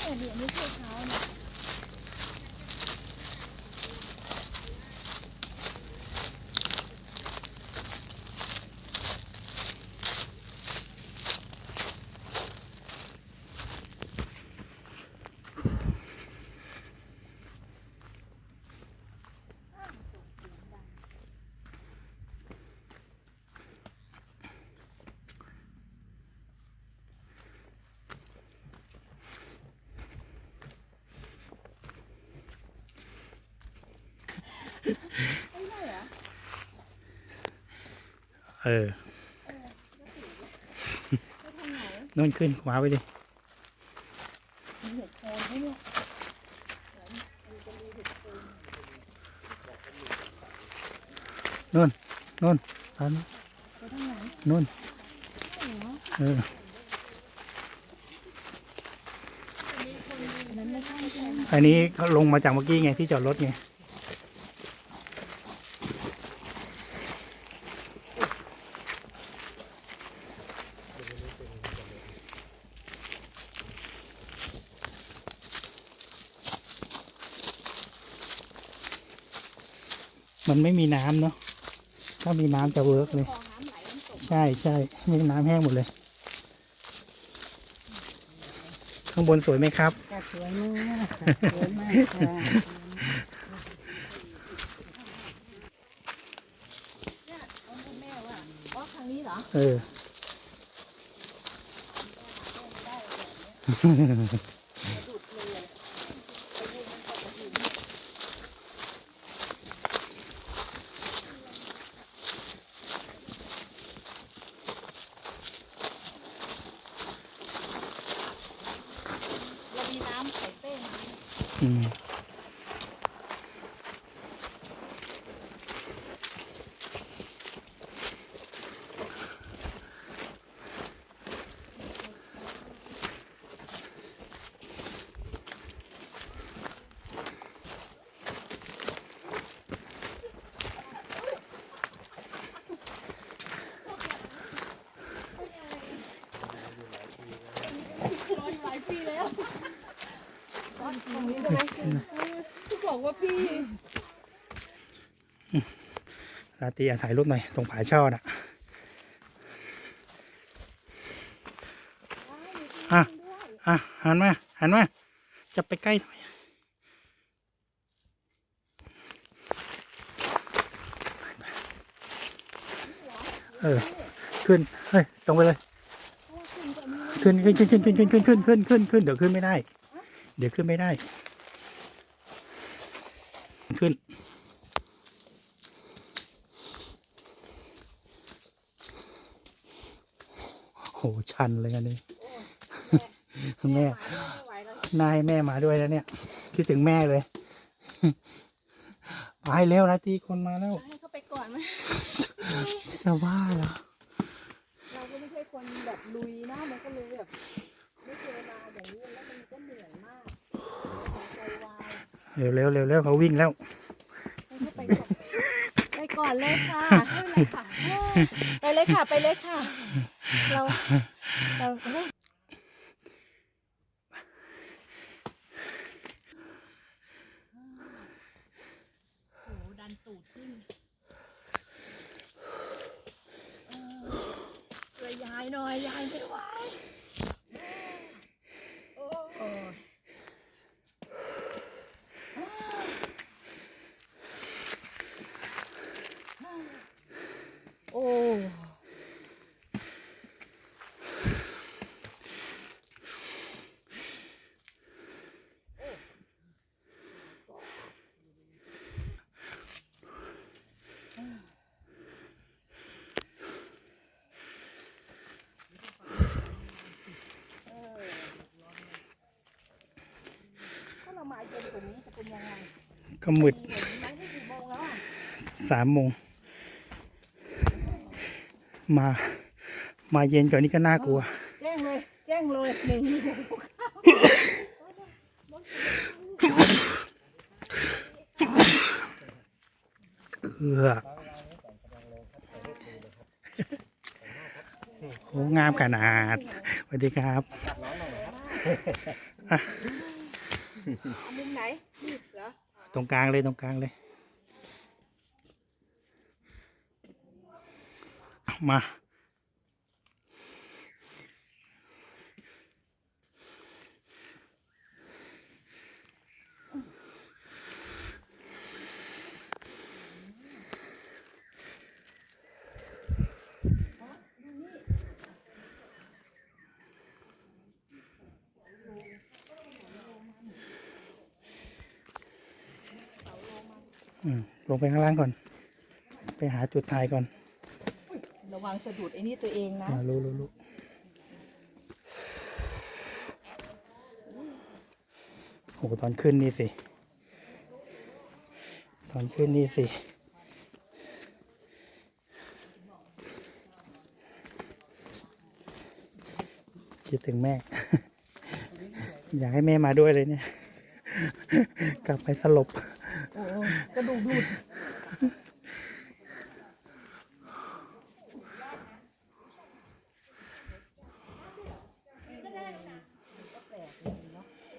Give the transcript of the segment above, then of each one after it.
เนี่ยเดี๋ยวไม่ใช่เช้าเนี่ย เออนู่นขึ้นขวาไปดินู่นนู่นอันนู่นเออไอ้นนี้เขาลงมาจากเมื่อกี้ไงที่จอดรถไง มันไม่มีน้ำเนาะถ้ามีน้ำจะเวิร์กเลย ใช่ใช่ไม่มีน้ำแห้งหมดเลย ข้างบนสวยไหมครับ สวยมากสวยมากค่ะเออ 嗯。 บอกว่าพี่ลาตีอะถ่ายรูปหน่อย ตรงผาช่อน่ะอะอะหันมาหันมาจะไปใกล้ทำไมเออ ขึ้น เฮ้ยตรงไปเลยขึ้นขึ้น ขึ้น ขึ้น ขึ้น ขึ้น ขึ้น ขึ้น ขึ้น ขึ้น เดี๋ยวขึ้นไม่ได้ เดี๋ยวขึ้นไม่ได้ ขึ้น โห ชันเลยอันนี้ แม่ไม่ไหวแล้วนายแม่มาด้วยแล้วเนี่ย คิดถึงแม่เลย ไปเร็วนาทีคนมาแล้วจะให้เขาไปก่อนไหมจะว่าเหรอเราก็ไม่ใช่คนแบบลุยนะมันก็เลยแบบไม่เจอมาอย่างนี้แล้วมันก็เหนื่อยมากใจวาย เร็วเร็วเร็วเร็วเขาวิ่งแล้วให้เขาไปก่อนไปก่อนเลยค่ะไม่เป็นไรค่ะไปเลยค่ะ ไปเลยค่ะ เราเราเฮ้ยโอ้โหดันตูดขึ้นเออช่วยยายหน่อย ยายไม่ไหวโอ้โหโอ้ ถ้าเรามาเย็น กว่านี้จะเป็นยังไงก็มืดดีกว่านี้ไหมนี่กี่โมงแล้วอะสามโมง มา มาเย็นกว่านี้ก็น่ากลัว แจ้งเลย แจ้งเลยหนึ่งเอือโอ้งามขนาดสวัสดีครับอะ เอามุมไหนนี่เหรอตรงกลางเลยตรงกลางเลย มา ลงไปข้างล่างก่อน ไปหาจุดถ่ายก่อน ระวังสะดุดไอ้นี่ตัวเองนะอ่ารู้รู้รู้โหตอนขึ้นนี่สิ ตอนขึ้นนี่สิคิดถึงแม่ อยากให้แม่มาด้วยเลยเนี่ย กลับไปสลบ โอ้กระดูกดูด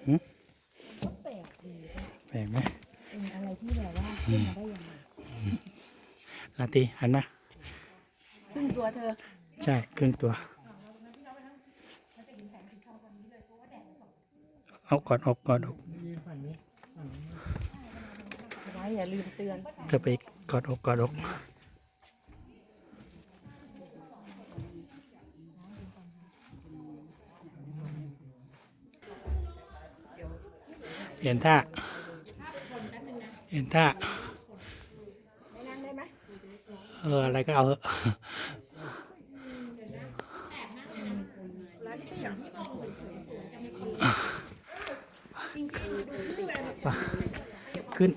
หืมก็แปลกดีแปลกไหมเป็นอะไรที่แบบว่าขึ้นมาได้ยังไงลาตรีหันมาครึ่งตัวเธอ ใช่ครึ่งตัว เอากอดอกกอดอก ไว้ อย่าลืมเตือน เธอไปกอดอกกอดอกเปลี่ยนท่าเปลี่ยนท่าไม่นั่งได้ไหมเอออะไรก็เอาเถอะไปขึ้น